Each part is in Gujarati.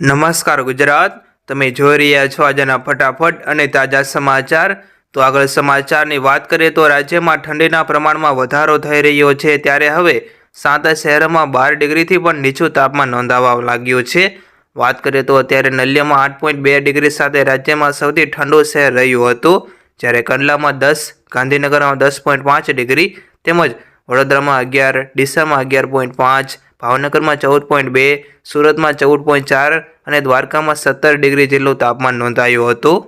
નમસ્કાર ગુજરાત. તમે જોઈ રહ્યા છો આજના ફટાફટ અને તાજા સમાચાર. તો આગળ સમાચારની વાત કરીએ તો રાજ્યમાં ઠંડીના પ્રમાણમાં વધારો થઈ રહ્યો છે. ત્યારે હવે સાત શહેરમાં બાર ડિગ્રીથી પણ નીચું તાપમાન નોંધાવા લાગ્યું છે. વાત કરીએ તો અત્યારે નલિયામાં આઠ પોઈન્ટ બે ડિગ્રી સાથે રાજ્યમાં સૌથી ઠંડુ શહેર રહ્યું હતું. જ્યારે કંડલામાં દસ, ગાંધીનગરમાં દસ પોઈન્ટ પાંચ ડિગ્રી તેમજ વડોદરામાં અગિયાર, ડીસામાં અગિયાર પોઈન્ટ પાંચ ભાવનગરમાં ચૌદ પોઈન્ટ બે, સુરતમાં ચૌદ પોઈન્ટ ચાર અને દ્વારકામાં સત્તર ડિગ્રી જેટલું તાપમાન નોંધાયું હતું.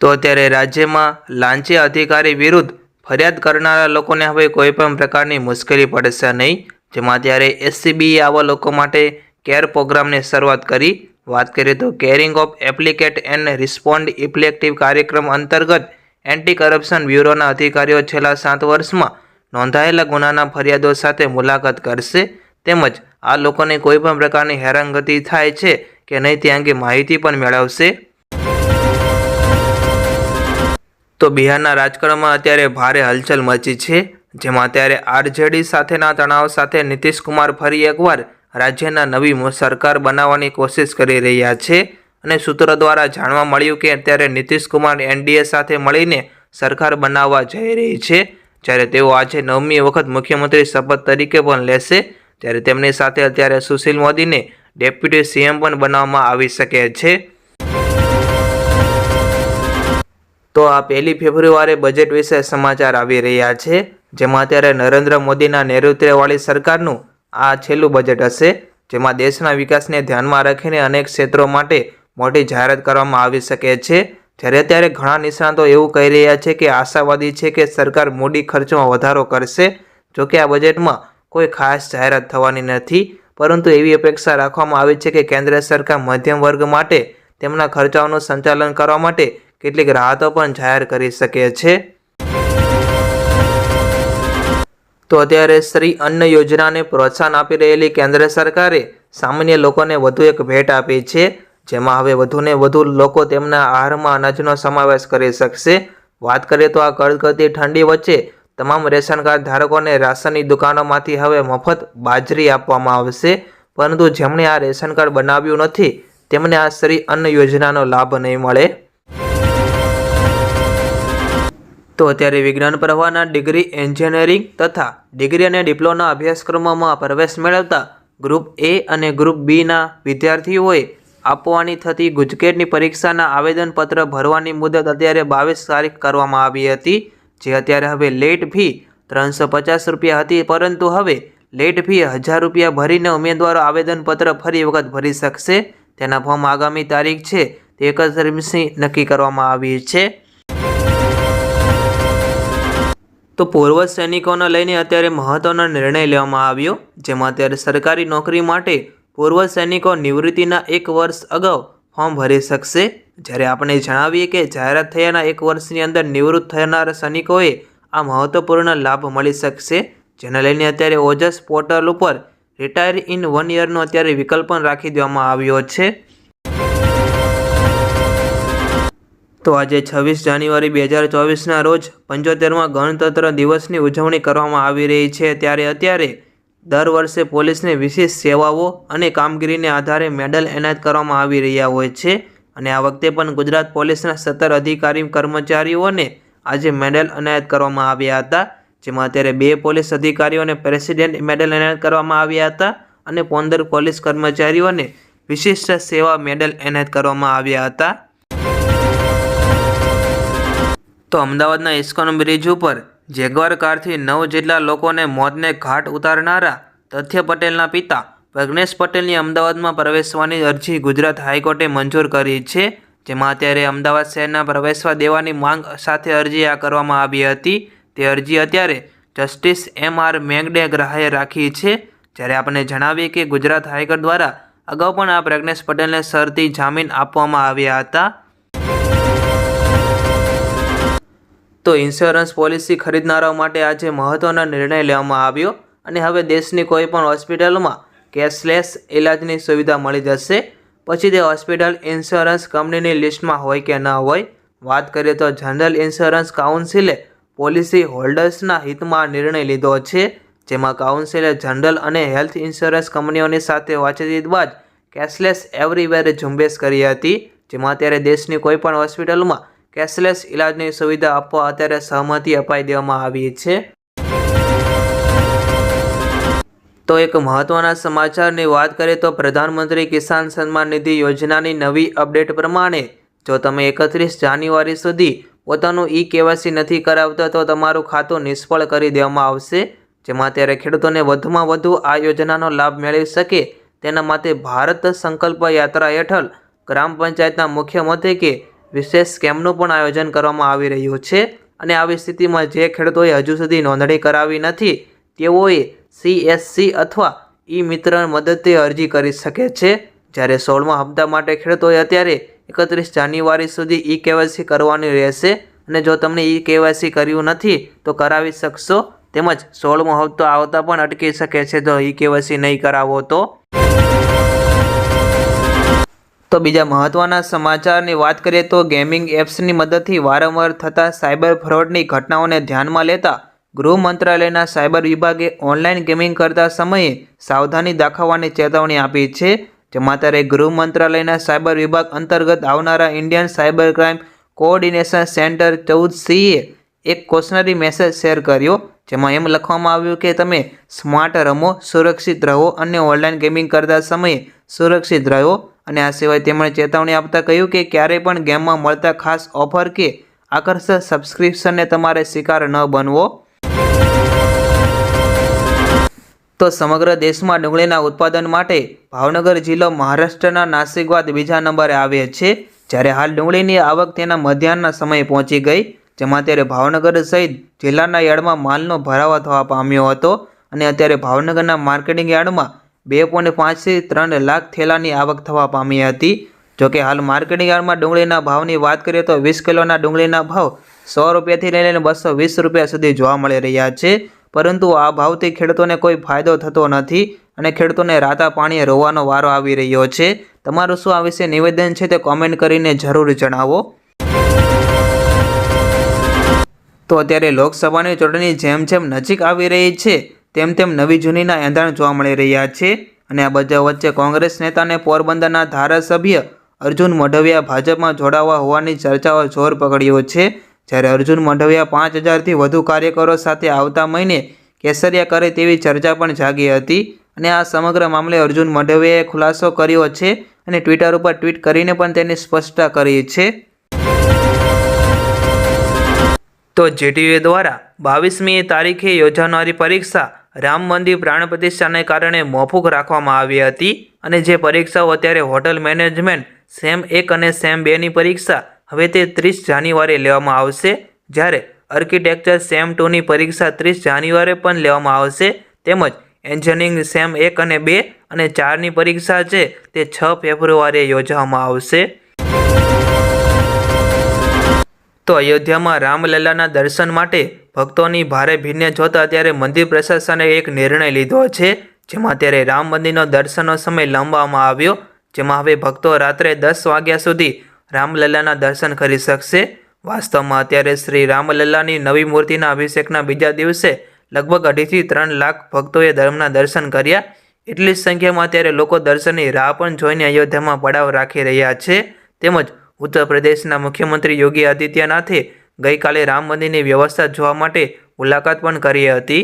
તો અત્યારે રાજ્યમાં લાંચી અધિકારી વિરુદ્ધ ફરિયાદ કરનારા લોકોને હવે કોઈપણ પ્રકારની મુશ્કેલી પડશે નહીં. જેમાં ત્યારે એસસીબીએ આવા લોકો માટે કેર પ્રોગ્રામની શરૂઆત કરી. વાત કરીએ તો caring of applicate and respond effective કાર્યક્રમ અંતર્ગત એન્ટી કરપ્શન બ્યુરોના અધિકારીઓ છેલ્લા સાત વર્ષમાં નોંધાયેલા ગુનાના ફરિયાદો સાથે મુલાકાત કરશે તેમજ આ લોકોને કોઈ પણ પ્રકારની હેરાનગતિ થાય છે કે નહીં તે અંગે માહિતી પણ મેળવશે. તો બિહારના રાજકારણમાં અત્યારે ભારે હલચલ મચી છે, જેમાં અત્યારે આરજેડી સાથેના તણાવ સાથે નીતિશ કુમાર ફરી એકવાર રાજ્યના નવી સરકાર બનાવવાની કોશિશ કરી રહ્યા છે અને સૂત્રો દ્વારા જાણવા મળ્યું કે અત્યારે નીતિશ કુમાર એનડીએ સાથે મળીને સરકાર બનાવવા જઈ રહી છે. જ્યારે તેઓ આજે નવમી વખત મુખ્યમંત્રી શપથ તરીકે પણ લેશે, ત્યારે તેમની સાથે અત્યારે સુશીલ મોદીને ડેપ્યુટી સીએમ પણ બનાવવામાં આવી શકે છે. તો આ પહેલી ફેબ્રુઆરી બજેટ વિશે સમાચાર આવી રહ્યા છે, જેમાં અત્યારે નરેન્દ્ર મોદીના નેતૃત્વવાળી સરકારનું આ છેલ્લું બજેટ હશે, જેમાં દેશના વિકાસને ધ્યાનમાં રાખીને અનેક ક્ષેત્રો માટે મોટી જાહેરાત કરવામાં આવી શકે છે. જ્યારે અત્યારે ઘણા નિષ્ણાતો એવું કહી રહ્યા છે કે આશાવાદી છે કે સરકાર મૂડી ખર્ચમાં વધારો કરશે જોકે આ બજેટમાં કોઈ ખાસ જાહેરાત થવાની નથી. પરંતુ એવી અપેક્ષા રાખવામાં આવી છે કે કેન્દ્ર સરકાર મધ્યમ વર્ગ માટે તેમના ખર્ચાઓનું સંચાલન કરવા માટે કેટલીક રાહતો પણ જાહેર કરી શકે છે. તો અત્યારે શ્રી અન્ન યોજનાને પ્રોત્સાહન આપી રહેલી કેન્દ્ર સરકારે સામાન્ય લોકોને વધુ એક ભેટ આપી છે. જેમાં હવે વધુને વધુ લોકો તેમના આહારમાં અનાજનો સમાવેશ કરી શકશે. વાત કરીએ તો આ કડકડતી ઠંડી વચ્ચે તમામ રેશન કાર્ડ ધારકોને રાશનની દુકાનોમાંથી હવે મફત બાજરી આપવામાં આવશે. પરંતુ જેમણે આ રેશન કાર્ડ બનાવ્યું નથી, તેમને આ શ્રી અન્ન યોજનાનો લાભ નહીં મળે. તો અત્યારે વિજ્ઞાન પ્રવાહના ડિગ્રી એન્જિનિયરિંગ તથા ડિગ્રી અને ડિપ્લોના અભ્યાસક્રમોમાં પ્રવેશ મેળવતા ગ્રુપ એ અને ગ્રુપ બીના વિદ્યાર્થીઓએ આપવાની થતી ગુજકેટની પરીક્ષાના આવેદનપત્ર ભરવાની મુદત અત્યારે બાવીસ તારીખ કરવામાં આવી હતી, જે અત્યારે હવે લેટ ફી ત્રણસો પચાસ રૂપિયા હતી, પરંતુ હવે લેટ ફી હજાર રૂપિયા ભરીને ઉમેદવારો આવેદનપત્ર ફરી વખત ભરી શકશે. તેના ફોર્મ આગામી તારીખ છે, તે એકત્રીસની નક્કી કરવામાં આવી છે. તો પૂર્વ સૈનિકોને લઈને અત્યારે મહત્ત્વનો નિર્ણય લેવામાં આવ્યો, જેમાં અત્યારે સરકારી નોકરી માટે પૂર્વ સૈનિકો નિવૃત્તિના એક વર્ષ અગાઉ ફોર્મ ભરી શકશે. જ્યારે આપણે જણાવીએ કે જાહેરાત થયાના એક વર્ષની અંદર નિવૃત્ત થનાર સૈનિકોએ આ મહત્વપૂર્ણ લાભ મળી શકશે. જેને લઈને અત્યારે ઓજસ પોર્ટલ ઉપર રિટાયર ઇન વન યરનો અત્યારે વિકલ્પ પણ રાખી દેવામાં આવ્યો છે. તો આજે છવ્વીસ જાન્યુઆરી બે હજાર ચોવીસના રોજ પંચોતેરમાં ગણતંત્ર દિવસની ઉજવણી કરવામાં આવી રહી છે. ત્યારે અત્યારે દર વર્ષે પોલીસને વિશેષ સેવાઓ અને કામગીરીને આધારે મેડલ એનાયત કરવામાં આવી રહ્યા હોય છે અને આ વખતે પણ ગુજરાત પોલીસના સત્તર અધિકારી કર્મચારીઓને આજે મેડલ એનાયત કરવામાં આવ્યા હતા. જેમાં અત્યારે બે પોલીસ અધિકારીઓને પ્રેસિડેન્ટ મેડલ એનાયત કરવામાં આવ્યા હતા અને પંદર પોલીસ કર્મચારીઓને વિશિષ્ટ સેવા મેડલ એનાયત કરવામાં આવ્યા હતા. તો અમદાવાદના ઇસ્કોન બ્રિજ ઉપર જેગવાર કારથી નવ જેટલા લોકોને મોતને ઘાટ ઉતારનારા તથ્ય પટેલના પિતા પ્રજ્ઞેશ પટેલની અમદાવાદમાં પ્રવેશવાની અરજી ગુજરાત હાઈકોર્ટે મંજૂર કરી છે, જેમાં અત્યારે અમદાવાદ શહેરના પ્રવેશવા દેવાની માંગ સાથે અરજી આ કરવામાં આવી હતી. તે અરજી અત્યારે જસ્ટિસ એમ આર મેંગડે ગ્રાહે રાખી છે. જ્યારે આપણે જણાવીએ કે ગુજરાત હાઈકોર્ટ દ્વારા અગાઉ પણ આ પ્રજ્ઞેશ પટેલને શરતી જામીન આપવામાં આવ્યા હતા. તો ઇન્સ્યોરન્સ પોલિસી ખરીદનારાઓ માટે આજે મહત્ત્વનો નિર્ણય લેવામાં આવ્યો અને હવે દેશની કોઈપણ હોસ્પિટલમાં કેશલેસ ઇલાજની સુવિધા મળી જશે. પછી તે હોસ્પિટલ ઇન્સ્યોરન્સ કંપનીની લિસ્ટમાં હોય કે ન હોય, વાત કરીએ તો જનરલ ઇન્સ્યોરન્સ કાઉન્સિલે પોલિસી હોલ્ડર્સના હિતમાં નિર્ણય લીધો છે, જેમાં કાઉન્સિલે જનરલ અને હેલ્થ ઇન્સ્યોરન્સ કંપનીઓની સાથે વાતચીત બાદ કેશલેસ એવરીવેર ઝુંબેશ કરી હતી, જેમાં અત્યારે દેશની કોઈપણ હોસ્પિટલમાં કેશલેસ ઇલાજની સુવિધા આપવા અત્યારે સહમતિ અપાઈ દેવામાં આવી છે. તો એક મહત્વના સમાચારની વાત કરીએ તો પ્રધાનમંત્રી કિસાન સન્માન નિધિ યોજનાની નવી અપડેટ પ્રમાણે જો તમે એકત્રીસ જાન્યુઆરી સુધી પોતાનું ઈ કેવાયસી નથી કરાવતા તો તમારું ખાતું નિષ્ફળ કરી દેવામાં આવશે. જેમાં ત્યારે ખેડૂતોને વધુમાં વધુ આ યોજનાનો લાભ મેળવી શકે. તેના માટે ભારત સંકલ્પ યાત્રા હેઠળ ગ્રામ પંચાયતના મુખ્ય મથકે વિશેષ સ્કેમનું પણ આયોજન કરવામાં આવી રહ્યું છે અને આવી સ્થિતિમાં જે ખેડૂતોએ હજુ સુધી નોંધણી કરાવી નથી, તેઓએ સીએસસી અથવા ઈ મિત્ર મદદથી અરજી કરી શકે છે. જ્યારે સોળમા હપ્તા માટે ખેડૂતોએ અત્યારે એકત્રીસ જાન્યુઆરી સુધી ઈ કેવાયસી કરવાની રહેશે અને જો તમને ઈ કેવાયસી કર્યું નથી, તો કરાવી શકશો. તેમજ સોળમો હપ્તો આવતા પણ અટકી શકે છે જો ઈ કેવાયસી નહીં કરાવો તો. તો બીજા મહત્ત્વના સમાચારની વાત કરીએ તો ગેમિંગ એપ્સની મદદથી વારંવાર થતા સાયબર ફ્રોડની ઘટનાઓને ધ્યાનમાં લેતા ગૃહ મંત્રાલયના સાયબર વિભાગે ઓનલાઈન ગેમિંગ કરતા સમયે સાવધાની દાખવવાની ચેતવણી આપી છે, જેમાં ત્યારે ગૃહ મંત્રાલયના સાયબર વિભાગ અંતર્ગત આવનારા Indian cyber crime coordination centre ચૌદ સીએ એક કોશનરી મેસેજ શેર કર્યો, જેમાં એમ લખવામાં આવ્યું કે તમે સ્માર્ટ રમો, સુરક્ષિત રહો અને ઓનલાઈન ગેમિંગ કરતા સમયે સુરક્ષિત રહો અને આ સિવાય તેમણે ચેતવણી આપતા કહ્યું કે ક્યારેય પણ ગેમમાં મળતા ખાસ ઓફર કે આકર્ષક સબસ્ક્રિપ્શનને તમારે શિકાર ન બનવો. તો સમગ્ર દેશમાં ડુંગળીના ઉત્પાદન માટે ભાવનગર જિલ્લો મહારાષ્ટ્રના નાસિક બાદ બીજા નંબરે આવે છે. જ્યારે હાલ ડુંગળીની આવક તેના મધ્યાહનના સમયે પહોંચી ગઈ, જેમાં અત્યારે ભાવનગર સહિત જિલ્લાના યાર્ડમાં માલનો ભરાવો થવા પામ્યો હતો. અને અત્યારે ભાવનગરના માર્કેટિંગ યાર્ડમાં બે પોઈન્ટ પાંચથી ત્રણ લાખ થેલાની આવક થવા પામી હતી. જોકે હાલ માર્કેટિંગ યાર્ડમાં ડુંગળીના ભાવની વાત કરીએ તો વીસ કિલોના ડુંગળીના ભાવ સો રૂપિયાથી લઈને બસો વીસ રૂપિયા સુધી જોવા મળી રહ્યા છે. પરંતુ આ ભાવથી ખેડૂતોને કોઈ ફાયદો થતો નથી અને ખેડૂતોને રાતા પાણીએ રોવાનો વારો આવી રહ્યો છે. તમારું શું આ વિશે નિવેદન છે તે કોમેન્ટ કરીને જરૂર જણાવો. તો અત્યારે લોકસભાની ચૂંટણી જેમ જેમ નજીક આવી રહી છે તેમ તેમ નવી જૂનીના એંધાણ જોવા મળી રહ્યા છે અને આ બધા વચ્ચે કોંગ્રેસ નેતાને પોરબંદરના ધારાસભ્ય અર્જુન મોઢવિયા ભાજપમાં જોડાવા હોવાની ચર્ચાઓ જોર પકડ્યો છે. જ્યારે અર્જુન મોઢવિયા પાંચ હજારથી વધુ કાર્યકરો સાથે આવતા મહિને કેસરિયા કરે તેવી ચર્ચા પણ જાગી હતી અને આ સમગ્ર મામલે અર્જુન મઢવિયાએ ખુલાસો કર્યો છે અને ટ્વિટર ઉપર ટ્વીટ કરીને પણ તેની સ્પષ્ટતા કરી છે. તો જેટીયુ દ્વારા બાવીસમી તારીખે યોજાનારી પરીક્ષા રામ મંદિર પ્રાણ પ્રતિષ્ઠાને કારણે મોકૂફ રાખવામાં આવી હતી અને જે પરીક્ષાઓ અત્યારે હોટલ મેનેજમેન્ટ, સેમ એક અને સેમ બેની પરીક્ષા, હવે તે ત્રીસ જાન્યુઆરી લેવામાં આવશે. જ્યારે આર્કિટેક્ચર સેમ ટુની પરીક્ષા ત્રીસ જાન્યુઆરી પણ લેવામાં આવશે, તેમજ એન્જિનિયરિંગ સેમ એક અને બે અને ચારની પરીક્ષા છે, તે છ ફેબ્રુઆરીએ યોજવામાં આવશે. તો અયોધ્યામાં રામલલ્લાના દર્શન માટે ભક્તોની ભારે ભીડને જોતા ત્યારે મંદિર પ્રશાસને એક નિર્ણય લીધો છે, જેમાં અત્યારે રામ મંદિરનો દર્શનનો સમય લંબાવવામાં આવ્યો, જેમાં હવે ભક્તો રાત્રે દસ વાગ્યા સુધી રામલલ્લાના દર્શન કરી શકશે. વાસ્તવમાં અત્યારે શ્રી રામલલ્લાની નવી મૂર્તિના અભિષેકના બીજા દિવસે લગભગ અઢીથી ત્રણ લાખ ભક્તોએ ધર્મના દર્શન કર્યા. એટલી જ સંખ્યામાં અત્યારે લોકો દર્શનની રાહ પણ જોઈને અયોધ્યામાં પડાવ રાખી રહ્યા છે. તેમજ ઉત્તર પ્રદેશના મુખ્યમંત્રી યોગી આદિત્યનાથે ગઈકાલે રામ મંદિરની વ્યવસ્થા જોવા માટે મુલાકાત પણ કરી હતી.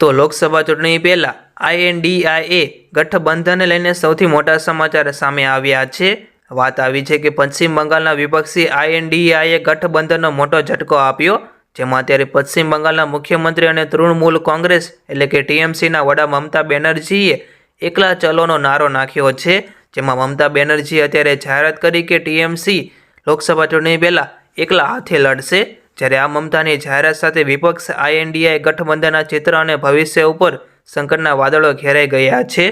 તો લોકસભા ચૂંટણી પહેલાં આઈએનડીઆઈએ ગઠબંધનને લઈને સૌથી મોટા સમાચાર સામે આવ્યા છે. વાત આવી છે કે પશ્ચિમ બંગાળના વિપક્ષી આઈએનડીઆઈએ ગઠબંધનનો મોટો ઝટકો આપ્યો, જેમાં અત્યારે પશ્ચિમ બંગાળના મુખ્યમંત્રી અને તૃણમૂલ કોંગ્રેસ એટલે કે ટીએમસીના વડા મમતા બેનર્જીએ એકલા ચલોનો નારો નાખ્યો છે. જેમાં મમતા બેનર્જીએ અત્યારે જાહેરાત કરી કે ટીએમસી લોકસભા ચૂંટણી પહેલાં એકલા હાથે લડશે. જ્યારે આ મમતાની જાહેરાત સાથે વિપક્ષ, આઈએનડીઆઈ, ગઠબંધનના ચિત્ર અને ભવિષ્ય ઉપર સંકટના વાદળો ઘેરાઈ ગયા છે.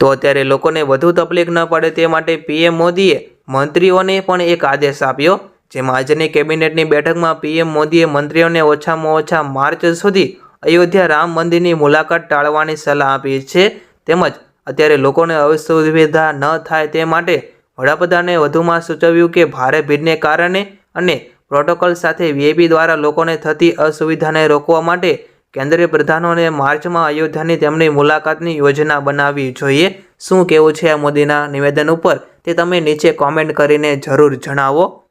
તો અત્યારે લોકોને વધુ તકલીફ ન પડે તે માટે પીએમ મોદીએ મંત્રીઓને પણ એક આદેશ આપ્યો, જેમાં આજની કેબિનેટની બેઠકમાં પીએમ મોદીએ મંત્રીઓને ઓછામાં ઓછા માર્ચ સુધી અયોધ્યા રામ મંદિરની મુલાકાત ટાળવાની સલાહ આપી છે. તેમજ અત્યારે લોકોને અસુવિધા ન થાય તે માટે વડાપ્રધાને વધુમાં સૂચવ્યું કે ભારે ભીડને કારણે અને પ્રોટોકોલ સાથે વીઆઈપી દ્વારા લોકોને થતી અસુવિધાને રોકવા માટે કેન્દ્રીય પ્રધાનોને માર્ચમાં અયોધ્યાની તેમની મુલાકાતની યોજના બનાવવી જોઈએ. શું કહેવું છે આ મોદીના નિવેદન ઉપર તે તમે નીચે કોમેન્ટ કરીને જરૂર જણાવો.